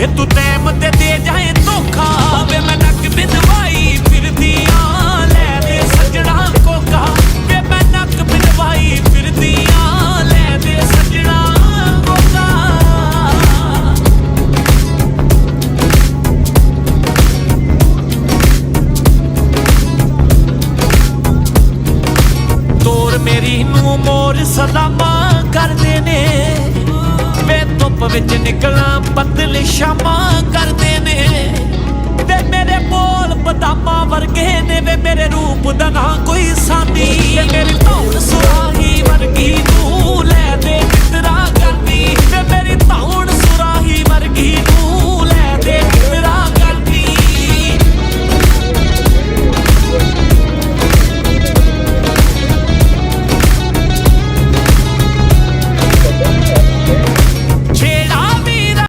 ਵੇ ਤੂੰ ਟਾਈਮ ਤੇ ਦੇ ਜਾਏ ਧੋਖਾ, ਵੇ ਮੈਂ ਨੱਕ ਬਿੰਦਵਾਈ ਫਿਰਦੀਆਂ, ਲੈ ਦੇ ਸੱਜਣਾ ਕੋਕਾ, ਵੇ ਮੈਂ ਨੱਕ ਬਿੰਦਵਾਈ ਫਿਰਦੀਆਂ, ਲੈ ਦੇ ਸੱਜਣਾ ਕੋਕਾ। ਤੋਰ ਮੇਰੀ ਨੂੰ ਮੋਰ ਸਲਾਮਾਂ ਕਰਦੇ ਨੇ, ਵੇ ਧੁੱਪ ਵਿੱਚ ਨਿਕਲਾਂ ਬੱਦਲ ਵਰਗੇ ਨਾ ਕੋਈ ਸਾਨੀ ਤੇ